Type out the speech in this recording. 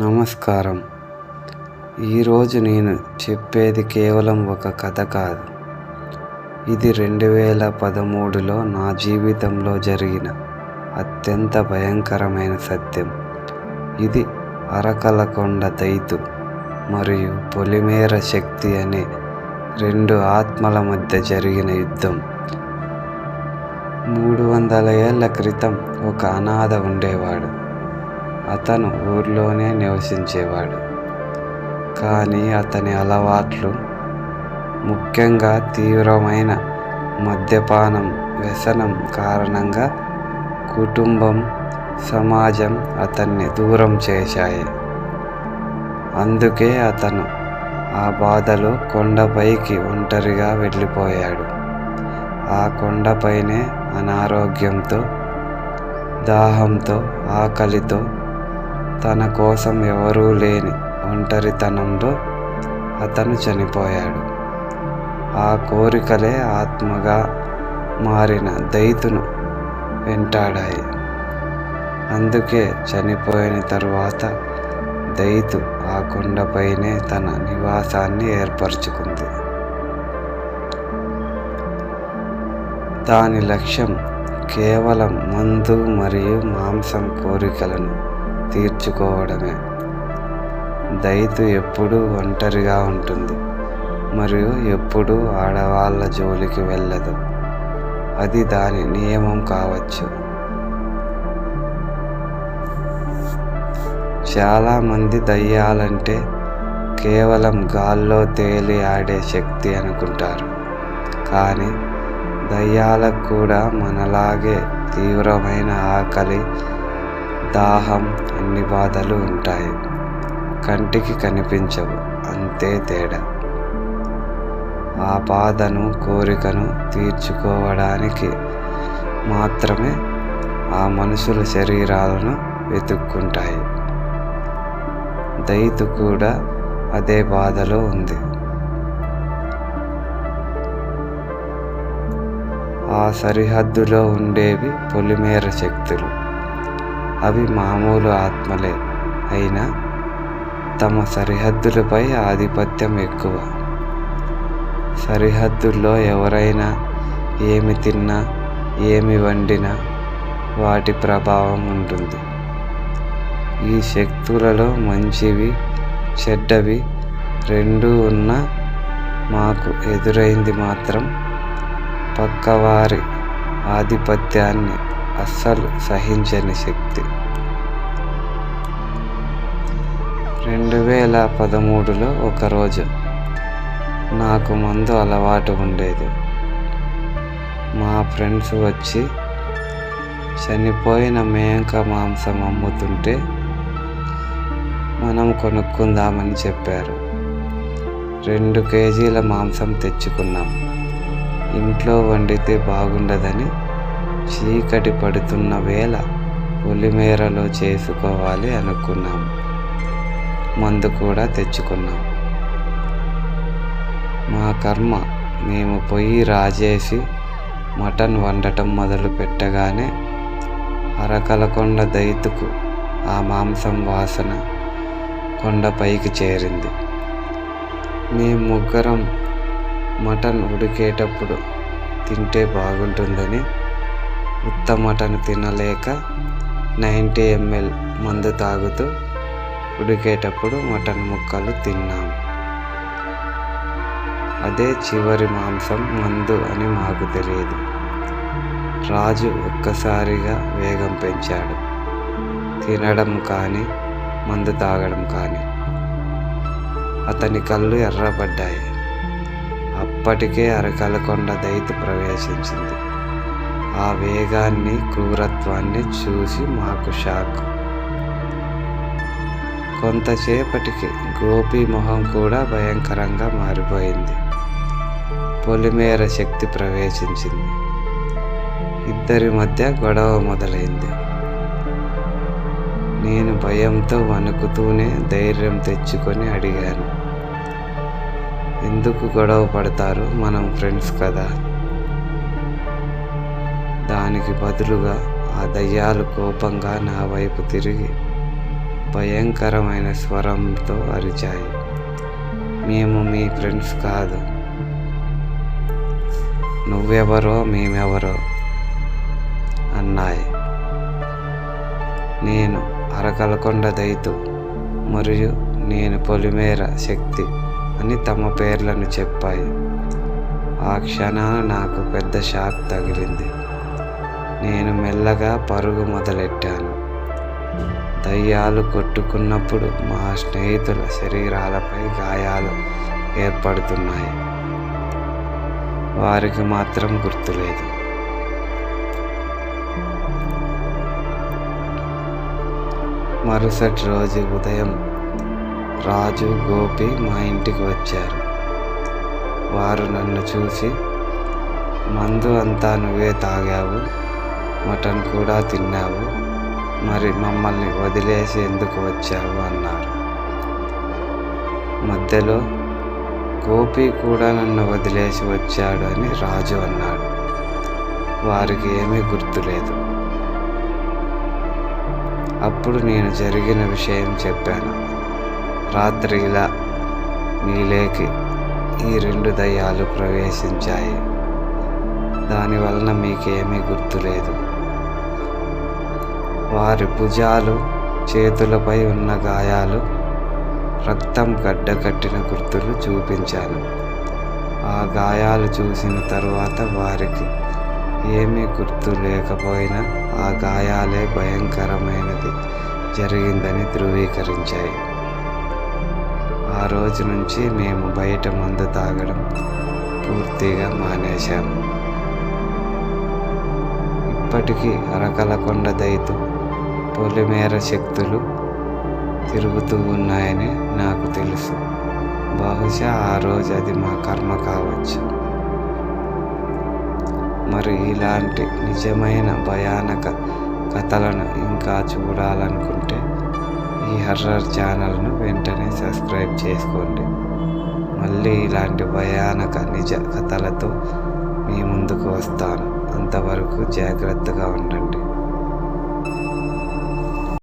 నమస్కారం. ఈరోజు నేను చెప్పేది కేవలం ఒక కథ కాదు. ఇది రెండు వేల పదమూడులో నా జీవితంలో జరిగిన అత్యంత భయంకరమైన సత్యం. ఇది అరకలకొండ దైతు మరియు పొలిమేర శక్తి అనే రెండు ఆత్మల మధ్య జరిగిన యుద్ధం. మూడు వందల ఏళ్ళ క్రితం ఒక అనాథ ఉండేవాడు. అతను ఊర్లోనే నివసించేవాడు. కానీ అతని అలవాట్లు ముఖ్యంగా తీవ్రమైన మద్యపానం వ్యసనం కారణంగా కుటుంబం సమాజం అతన్ని దూరం చేశాయి. అందుకే అతను ఆ బాధలో కొండపైకి ఒంటరిగా వెళ్ళిపోయాడు. ఆ కొండపైనే అనారోగ్యంతో దాహంతో ఆకలితో తన కోసం ఎవరూ లేని ఒంటరితనంలో అతను చనిపోయాడు. ఆ కోరికలే ఆత్మగా మారిన దైతును వెంటాడాయి. అందుకే చనిపోయిన తరువాత దైతు ఆ కొండపైనే తన నివాసాన్ని ఏర్పరచుకుంది. దాని లక్ష్యం కేవలం మందు మరియు మాంసం కోరికలను తీర్చుకోవడమే. దైతు ఎప్పుడూ ఒంటరిగా ఉంటుంది మరియు ఎప్పుడూ ఆడవాళ్ళ జోలికి వెళ్ళదు. అది దాని నియమం కావచ్చు. చాలామంది దయ్యాలంటే కేవలం గాల్లో తేలి ఆడే శక్తి అనుకుంటారు కానీ దయ్యాలకు కూడా మనలాగే తీవ్రమైన ఆకలి దాహం అన్ని బాధలు ఉంటాయి. కంటికి కనిపించవు. అంతే తేడా. ఆ బాధను కోరికను తీర్చుకోవడానికి మాత్రమే ఆ మనుషుల శరీరాలను వెతుక్కుంటాయి. దైతు కూడా అదే బాధలో ఉంది. ఆ సరిహద్దులో ఉండేవి పొలిమేర శక్తులు. అవి మామూలు ఆత్మలే అయినా తమ సరిహద్దులపై ఆధిపత్యం ఎక్కువ. సరిహద్దుల్లో ఎవరైనా ఏమి తిన్నా ఏమి వండినా వాటి ప్రభావం ఉంటుంది. ఈ శక్తులలో మంచివి చెడ్డవి రెండూ ఉన్న మాకు ఎదురైంది మాత్రం పక్కవారి ఆధిపత్యాన్ని అస్సలు సహించని శక్తి. రెండు వేల పదమూడులో ఒకరోజు నాకు మందు అలవాటు ఉండేది. మా ఫ్రెండ్స్ వచ్చి చనిపోయిన మేక మాంసం అమ్ముతుంటే మనం కొనుక్కుందామని చెప్పారు. రెండు కేజీల మాంసం తెచ్చుకున్నాం. ఇంట్లో వండితే బాగుండదని చీకటి పడుతున్న వేళ ఉలిమేరలో చేసుకోవాలి అనుకున్నాం. మందు కూడా తెచ్చుకున్నాం. మా కర్మ మేము పొయ్యి రాజేసి మటన్ వండటం మొదలు పెట్టగానే అరకలకొండ దైతుకు ఆ మాంసం వాసన కొండపైకి చేరింది. మేము ముగ్గురం మటన్ ఉడికేటప్పుడు తింటే బాగుంటుందని ఉత్త మటన్ తినలేక నైంటీ ఎంఎల్ మందు తాగుతూ ఉడికేటప్పుడు మటన్ ముక్కలు తిన్నాం. అదే చివరి మాంసం మందు అని మాకు తెలియదు. రాజు ఒక్కసారిగా వేగం పెంచాడు. తినడం కానీ మందు తాగడం కానీ. అతని కళ్ళు ఎర్రబడ్డాయి. అప్పటికే అరకలకొండ దైతు ప్రవేశించింది. ఆ వేగాన్ని క్రూరత్వాన్ని చూసి మాకు షాక్. కొంతసేపటికి గోపి మొహం కూడా భయంకరంగా మారిపోయింది. పొలిమేర శక్తి ప్రవేశించింది. ఇద్దరి మధ్య గొడవ మొదలైంది. నేను భయంతో వణుకుతూనే ధైర్యం తెచ్చుకొని అడిగాను. ఎందుకు గొడవ పడతారు? మనం ఫ్రెండ్స్ కదా. దానికి బదులుగా ఆ దయ్యాలు కోపంగా నా వైపు తిరిగి భయంకరమైన స్వరంతో అరిచాయి. మేము మీ ఫ్రెండ్స్ కాదు. నువ్వెవరో మేమెవరో అన్నాయి. నేను అరకలకొండ దైతు మరియు నేను పొలిమేర శక్తి అని తమ పేర్లను చెప్పాయి. ఆ క్షణాన నాకు పెద్ద షాక్ తగిలింది. నేను మెల్లగా పరుగు మొదలెట్టాను. దయ్యాలు కొట్టుకున్నప్పుడు మా స్నేహితుల శరీరాలపై గాయాలు ఏర్పడుతున్నాయి. వారికి మాత్రం గుర్తులేదు. మరుసటి రోజు ఉదయం రాజు గోపి మా ఇంటికి వచ్చారు. వారు నన్ను చూసి మందు అంతా నువ్వే తాగావు. మటన్ కూడా తిన్నావు. మరి మమ్మల్ని వదిలేసి ఎందుకు వచ్చావు అన్నారు. మధ్యలో గోపి కూడా నన్ను వదిలేసి వచ్చాడు అని రాజు అన్నాడు. వారికి ఏమీ గుర్తులేదు. అప్పుడు నేను జరిగిన విషయం చెప్పాను. రాత్రి ఇలా మీలేకి ఈ రెండు దయ్యాలు ప్రవేశించాయి. దానివలన మీకేమీ గుర్తులేదు. వారి భుజాలు చేతులపై ఉన్న గాయాలు రక్తం గడ్డకట్టిన గుర్తులు చూపించాను. ఆ గాయాలు చూసిన తరువాత వారికి ఏమీ గుర్తు లేకపోయినా ఆ గాయాలే భయంకరమైనది జరిగిందని ధృవీకరించాయి. ఆ రోజు నుంచి మేము బయట మందు తాగడం పూర్తిగా మానేశాము. ఇప్పటికీ అరకలకొండ దైతు పొలిమేర శక్తులు తిరుగుతూ ఉన్నాయని నాకు తెలుసు. బహుశా ఆ రోజు అది మా కర్మ కావచ్చు. మరి ఇలాంటి నిజమైన భయానక కథలను ఇంకా చూడాలనుకుంటే ఈ హర్రర్ ఛానల్ను వెంటనే సబ్స్క్రైబ్ చేసుకోండి. మళ్ళీ ఇలాంటి భయానక నిజ కథలతో మీ ముందుకు వస్తాను. అంతవరకు జాగ్రత్తగా ఉండండి.